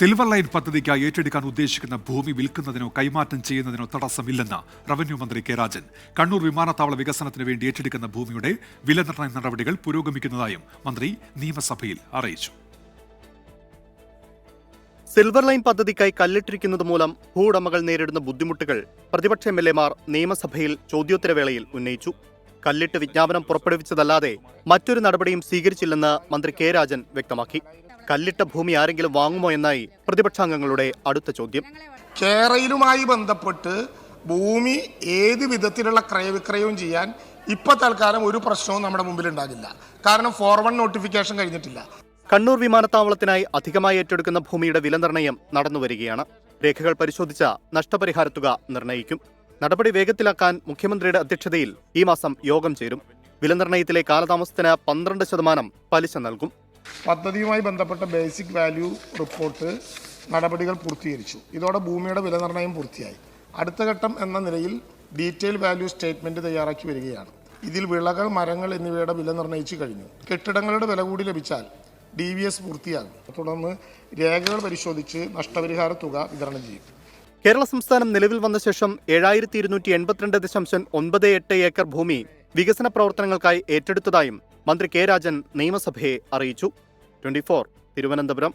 Silver line പദ്ധതിക്കായി ഏറ്റെടുക്കാൻ ഉദ്ദേശിക്കുന്ന ഭൂമി വിൽക്കുന്നതിനോ കൈമാറ്റം ചെയ്യുന്നതിനോ തടസ്സമില്ലെന്ന് റവന്യൂ മന്ത്രി കെ രാജൻ. കണ്ണൂർ വിമാനത്താവള വികസനത്തിന് വേണ്ടി ഏറ്റെടുക്കുന്ന ഭൂമിയുടെ വില നിർണയ നടപടികൾ പുരോഗമിക്കുന്നതായും മന്ത്രി നിയമസഭയിൽ അറിയിച്ചു. സിൽവർ ലൈൻ പദ്ധതിക്കായി കല്ലിട്ടിരിക്കുന്നത് മൂലം ഭൂവുടമകൾ നേരിടുന്ന ബുദ്ധിമുട്ടുകൾ പ്രതിപക്ഷ എം എൽ എമാർ നിയമസഭയിൽ ചോദ്യോത്തരവേളയിൽ ഉന്നയിച്ചു. കല്ലിട്ട് വിജ്ഞാപനം പുറപ്പെടുവിച്ചതല്ലാതെ മറ്റൊരു നടപടിയും സ്വീകരിച്ചില്ലെന്ന് മന്ത്രി കെ രാജൻ വ്യക്തമാക്കി. കല്ലിട്ട ഭൂമി ആരെങ്കിലും വാങ്ങുമോ എന്നായി പ്രതിപക്ഷാംഗങ്ങളുടെ അടുത്ത ചോദ്യം. കേരളയിലുമായി ബന്ധപ്പെട്ട് ഭൂമി ഏത് വിധത്തിലുള്ള ക്രയവിക്രയവും ചെയ്യാൻ ഇപ്പൊ തൽക്കാലം ഒരു പ്രശ്നവും നമ്മുടെ മുമ്പിൽ ഉണ്ടാകില്ല കാരണം ഫോർ വൺ നോട്ടിഫിക്കേഷൻ കഴിഞ്ഞിട്ടില്ല. കണ്ണൂർ വിമാനത്താവളത്തിനായി അധികമായി ഏറ്റെടുക്കുന്ന ഭൂമിയുടെ വില നിർണയം നടന്നുവരികയാണ്. രേഖകൾ പരിശോധിച്ച നഷ്ടപരിഹാര തുക നിർണയിക്കും. നടപടി വേഗത്തിലാക്കാൻ മുഖ്യമന്ത്രിയുടെ അധ്യക്ഷതയിൽ ഈ മാസം യോഗം ചേരും. വില നിർണയത്തിലെ കാലതാമസത്തിന് പന്ത്രണ്ട് ശതമാനം പലിശ നൽകും. പദ്ധതിയുമായി ബന്ധപ്പെട്ട ബേസിക് വാല്യൂ റിപ്പോർട്ട് നടപടികൾ പൂർത്തീകരിച്ചു. ഇതോടെ ഭൂമിയുടെ വില നിർണയം പൂർത്തിയായി. അടുത്ത ഘട്ടം എന്ന നിലയിൽ ഡീറ്റെയിൽ വാല്യൂ സ്റ്റേറ്റ്മെന്റ് തയ്യാറാക്കി വരികയാണ്. ഇതിൽ വിളകൾ മരങ്ങൾ എന്നിവയുടെ വില നിർണയിച്ചു കഴിഞ്ഞു. കെട്ടിടങ്ങളുടെ വില കൂടി ലഭിച്ചാൽ ഡി വി എസ് പൂർത്തിയാകും. തുടർന്ന് രേഖകൾ പരിശോധിച്ച് നഷ്ടപരിഹാര തുക വിതരണം ചെയ്യും. കേരള സംസ്ഥാനം നിലവിൽ വന്ന ശേഷം ഏഴായിരത്തി ഇരുന്നൂറ്റി എൺപത്തിരണ്ട് ദശാംശം ഒൻപത് എട്ട് ഏക്കർ ഭൂമി വികസന പ്രവർത്തനങ്ങൾക്കായി ഏറ്റെടുത്തതായും മന്ത്രി കെ രാജൻ നിയമസഭയെ അറിയിച്ചു. ട്വന്റി തിരുവനന്തപുരം.